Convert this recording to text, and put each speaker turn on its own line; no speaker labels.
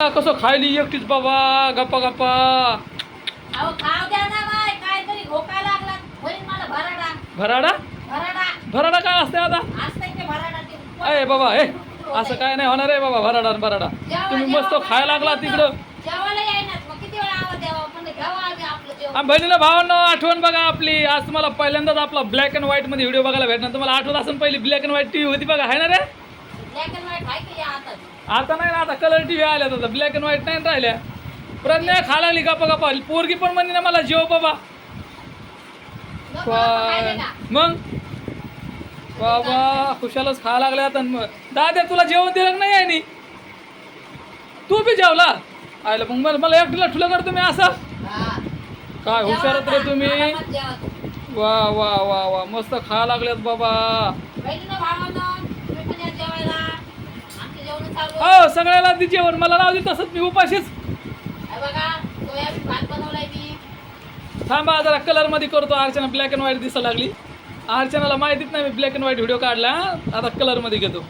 कसं खायली एकटीच बाबा गप्पा गप्पा.
अहो खाव द्या ना बाय काहीतरी घोका लागला. होईल मला भराडा.
भराडा?
भराडा.
भराडा काय असते आता?
असतंय ते भराडा ते.
अय बाबा हे असं काय नाही होणार आहे बाबा भराडा न भराडा. तुम्ही मस्त
आपण
खायला लागला
जेवतो,
तिकडं.
जेवायला येईनात मग किती वेळा आवाज द्यावा म्हणजे घ्यावा आम्ही आपलं जेवण.
आणि बहिणीला भावांनो आठवण बघा आपली. आज तुम्हाला पहिल्यांदाच आपला ब्लॅक अँड व्हाईटमध्ये व्हिडिओ बघायला भेटणार. तुम्हाला आठवत असेल पहिली ब्लॅक अँड व्हाईट टीव्ही होती बघा आहे ना रे
ब्लॅक अँड व्हाईट आहे की या आता
नाही ना आता कलर टीव्ही आल्या आता. ब्लॅक अँड व्हाईट नाही राहिल्या. प्रज्ञा खायला लागली गप्पा गप्पा. पोरगी पण म्हणली ना मला जेव बाबा? मग? बाबा खुशालच खायला लागले आता. मग दादा तुला जेवण दिलं नाही आहे तू बी जेवला? आयला मग मला मला एकटीला ठुलं कर तुम्ही असं. काय हुशारत रे तुम्ही. वा वा वा वा. मस्त खायला लागलेत बाबा
बहिणीनं भावानं तुम्ही पण या जेवायला आमचं जेवण चालू आहे.
हो सगळ्याला ती जेवण. मला लावली तसंच मी उपाशीच.
हे
थांबा जरा कलरमध्ये करतो. अर्चना ब्लॅक अँड व्हाईट दिसायला लागली. अर्चनाला माहितीच नाही मी ब्लॅक अँड व्हाईट व्हिडिओ काढला. आता कलरमध्ये घेतो.